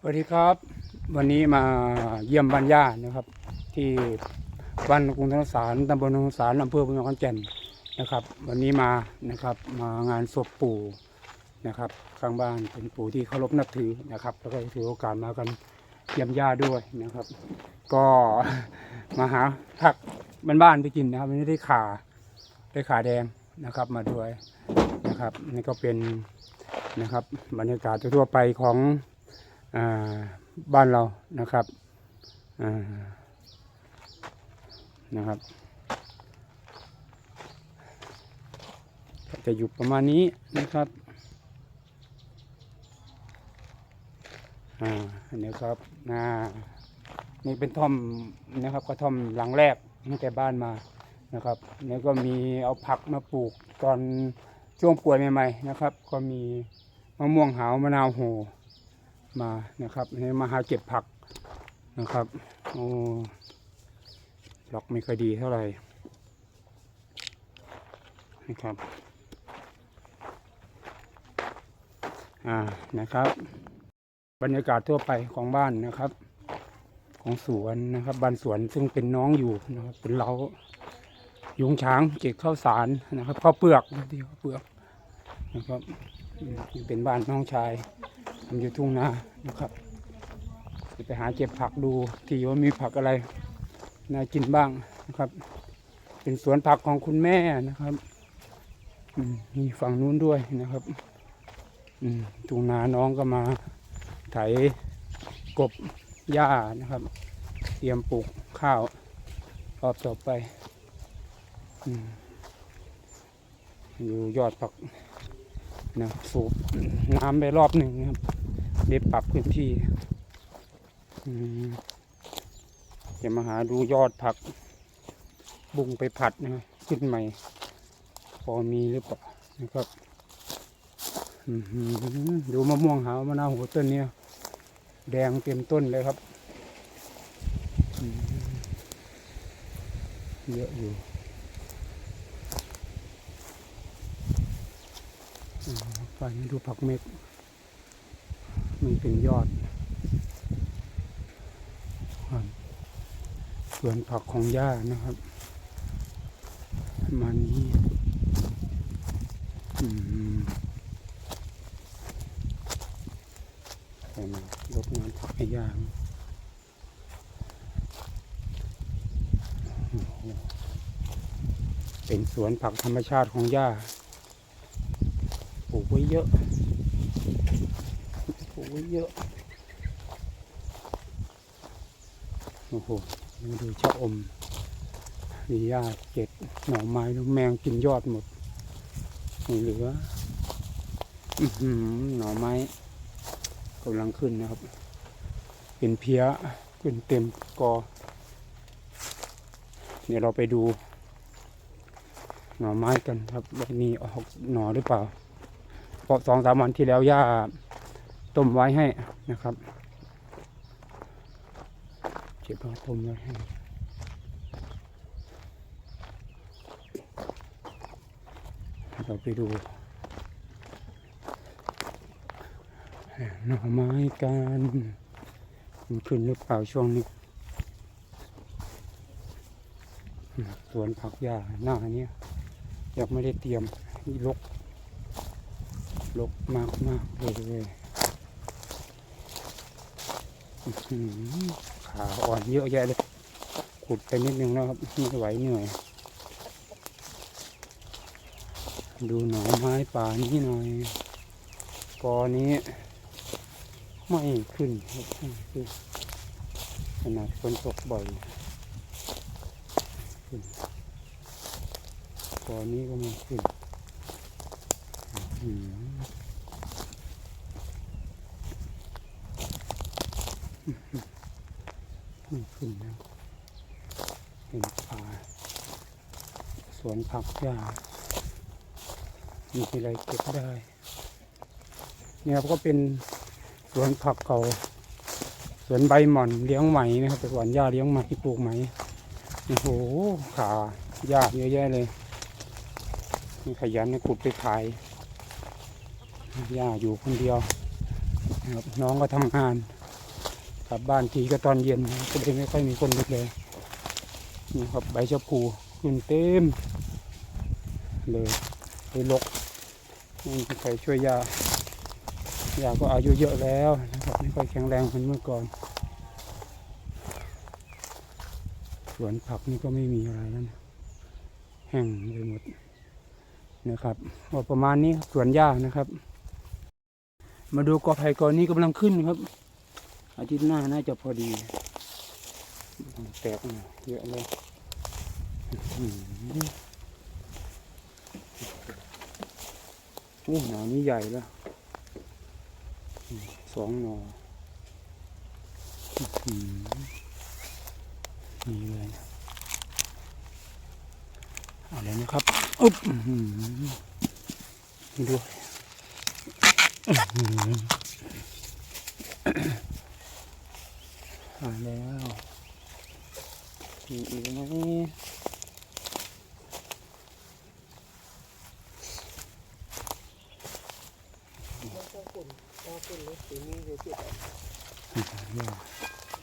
สวัสดีครับ วันนี้มาเยี่ยมบ้านย่านะครับ ที่บ้านกรุงธนสารตำบลธนสารอำเภอเมืองขอนแก่นนะครับ วันนี้มานะครับมางานศพปู่นะครับ ข้างบ้านเป็นปู่ที่เคารพนับถือนะครับแล้วก็ถือโอกาสมากันเยี่ยมย่าด้วยนะครับ ก็มาหาผักบ้านๆไปกินนะครับวันนี้ได้ข่าได้ขาแดงนะครับมาด้วยนะครับนี่ก็เป็นนะครับบรรยากาศทั่วไปของ บ้านเรานะครับนะครับ จะอยู่ประมาณนี้นะครับอ่าอันนี้ครับอ่านี่เป็นท่อมนะครับกระท่อมหลังแรกตั้งแต่บ้านมานะครับแล้วก็มีเอาผักมาปลูกตอนช่วงป่วยใหม่ๆนะครับ ก็มีมะม่วงหาวมะนาวโห มานะครับนี่มาหาเก็บผักนะครับโอ้ล็อกไม่ค่อยดีเท่าไหร่นะครับอ่านะครับ บรรยากาศทั่วไปของบ้านนะครับ ของสวนนะครับบ้านสวนซึ่งเป็นน้องอยู่นะครับเป็นเล้ายุงช้างเก็บข้าวสารนะครับข้าวเปลือกที่ข้าวเปลือกนะครับนี่เป็นบ้านน้องชาย ทำอยู่ทุ่งนานะครับจะไปหาเก็บผักดูที่ว่ามีผักอะไรน่ากินบ้างนะครับ เป็นสวนผักของคุณแม่นะครับมีฝั่งนู้นด้วยนะครับทุ่งนาน้องก็มาไถกบหญ้านะครับ เตรียมปลูกข้าวรอบต่อไปอยู่ยอดผัก นะสูบน้ำไปรอบหนึ่งครับได้ปรับพื้นที่อืมจะมาหาดูยอดผัก บุ้งไปผัดนะครับขึ้นใหม่ พอมีหรือเปล่านะครับดูมะม่วงหาวมะนาวหัวต้นเนี้ยแดงเต็มต้นเลยครับเยอะอยู่ ฝั่งนี้ดูผักเม็กมันเป็นยอดครับสวนผักของย่านะครับประมาณนี้อืมไปมารดน้ำผักให้ย่าเป็นสวนผักธรรมชาติของย่า ลูกไว้เยอะปลูกไว้เยอะโอ้โหมาดูชะอมมีหญ้าเก็ดหน่อไม้แล้วแมงกินยอดหมดไม่เหลืออื้อหือหน่อไม้กำลังขึ้นนะครับ เป็นเพี้ยขึ้นเต็มกอ เดี๋ยวเราไปดู หน่อไม้กันครับว่ามีออกหน่อหรือเปล่า เพราะสองสามวันที่แล้วย่าต้มไว้ให้นะครับเจ็บเอาต้มไว้ให้เราไปดูหน่อไม้กันมันขึ้นหรือเปล่าช่วงนี้สวนผักหญ้าหน้าเนี้ยยังไม่ได้เตรียมลก ลกมากมากเลยเลยขาอ่อนเยอะแยะเลย ขุดไปนิดนึงแล้วครับไม่ไหวเหนื่อย ดูหน่อไม้ป่านี้หน่อยกอนี้ ไม่ขึ้นขนาดฝนตกบ่อยขึ้นกอนี้ก็ไม่ขึ้น อืมนี่ขึ้นแล้วเป็นป่าสวนผักหญ้ามีอะไรเก็บได้ เนี่ยก็เป็นสวนผักเก่า สวนใบหม่อนเลี้ยงไหมนะครับแต่ก่อนย่าเลี้ยงไหมปลูกไหมโอ้โหขาหญ้าเยอะแยะเลยมีขยันให้ขุดไปขาย ย่าอยู่คนเดียวนะครับน้องก็ทำงาน กลับบ้านทีก็ตอนเย็นก็เลยไม่ค่อยมีคนดูเลยนี่ครับใบชะพูขึ้นเต็มเลยไปลกไม่มีใครช่วยยายาก็อายุเยอะแล้วนะครับไม่ค่อยแข็งแรงเหมือนเมื่อก่อนสวนผักนี่ก็ไม่มีอะไรแล้วนะแห้งไปหมดนะครับว่าประมาณนี้สวนหญ้านะครับ มาดูกอไผ่กอนี้กำลังขึ้นครับ อาทิตย์หน้าน่าจะพอดี แตกเยอะเลยอื้อหือโอ้หนานี้ใหญ่แล้วสองหนอนี่เลยเอาเลยนะครับอุ๊บด้วย หือเอาแล้วมีอีกไหมน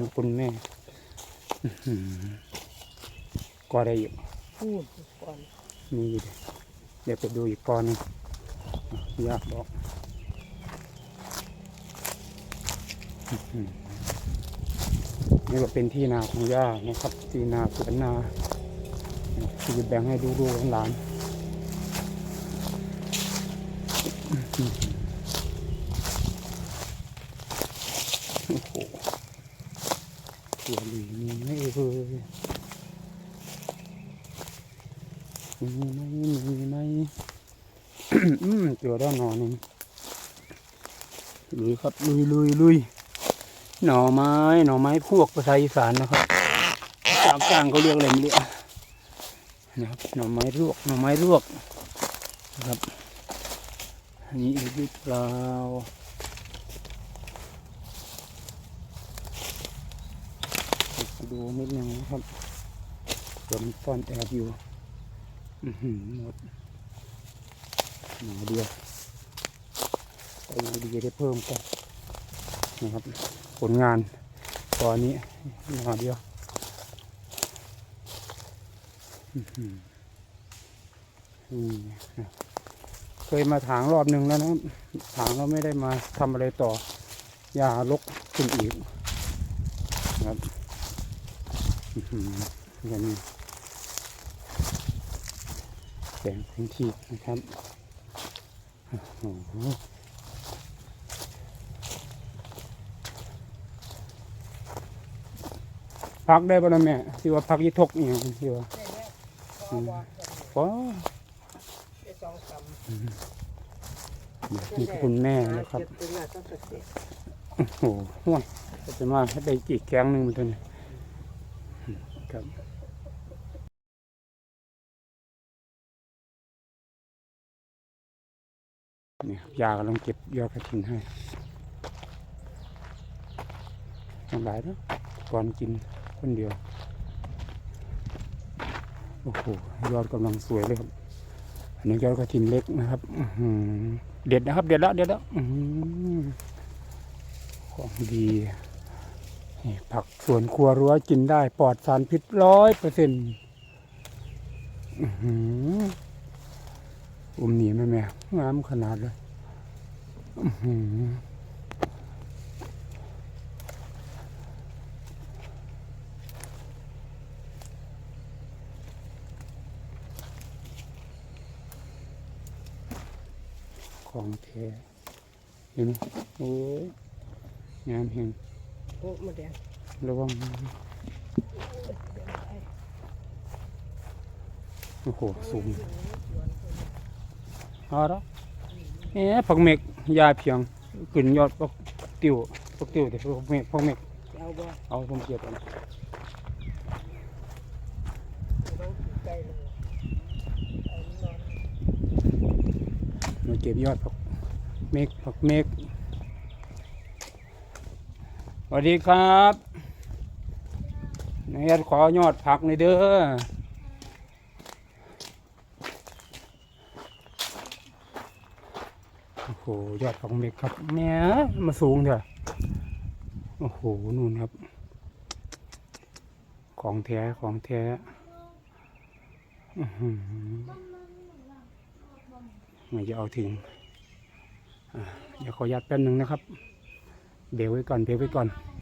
ี่คุณแม่ก็ได้อยู่นมีอยู่เดี๋ยวไปดูอีกก้อนนึงยากบอกอื้อหือ นี่ก็เป็นที่นาของย่านะครับ ที่นาสวนนาที่แบ่งให้ดูดูหลานโอ้โหตัวหลีมีไม่เอ่ยมีไหมมีไหมอืมเจอแล้วหน่อหนึ่งลุยครับลุยลุยลุย หน่อไม้หน่อไม้พวกภาษาอีสานนะครับตามกลางเขาเรียกอะไรไม่รู้นะครับหน่อไม้ลวกหน่อไม้ลวกนะครับอันนี้อีกหรือเปล่าดูนิดนึงนะครับเดี๋ยวมันซ่อนแอบอยู่อื้อหือหมดหนาเดียวไปยังดีได้เพิ่มกันนะครับ ผลงานตอนนี้หนาเดียวเคยมาถางรอบหนึ่งแล้วนะถางแล้วไม่ได้มาทำอะไรต่อ ยาลกขึ้นอีกนะครับอื้อหืออย่างนี้แสงพื้นที่นะครับโอ้โห พักได้ป่ะนะแม่ที่ว่าพักยี่ทกเนี่ยที่ว่าได้แล้วพอบอกก็ได้สองคำนี่คุณแม่นะครับเจ็ดเป็นหน้าต้องเสร็จโอ้โหห่วยจะมาให้ได้กี่แกงหนึ่งมันตัวนี้ครับนี่ครับยากำลังเก็บยอดกระถินให้ทั้งหลายแล้วก่อนกิน คนเดียว โอ้โห ยอดกำลังสวยเลยครับ อันนี้ยอดกระถินเล็กนะครับเด็ดนะครับ เด็ดแล้ว เด็ดแล้วของดีนี่ผักสวนครัวรั้วกินได้ปลอดสารพิษร้อยเปอร์เซ็นต์อุ้มหนีแม่แม่งามขนาดเลยอื้อหือ ของแท้เห็นไหมโอ้ยงามเห็นโอ้มาแดงระวังโอ้โหสูงเอาละเอ๊ะผักเมกยาเพียงขึ้นยอดผักติวผักติวแต่ผักเมกผักเมกเอาบ่เอาผมเกียบกันต้องใจเลยเอานอน มาเก็บยอดผักเมกผักเมกสวัสดีครับนายขอยอดผักในเด้อโอ้โหยอดผักเมกครับแหม่มาสูงเถอะโอ้โหนู่นครับ ของแท้ของแท้อื้อหือ ไม่จะเอาถึงอะเดี๋ยวขอยัดแป๊บนึงนะครับ เบรกไว้ก่อนเบรกไว้ก่อน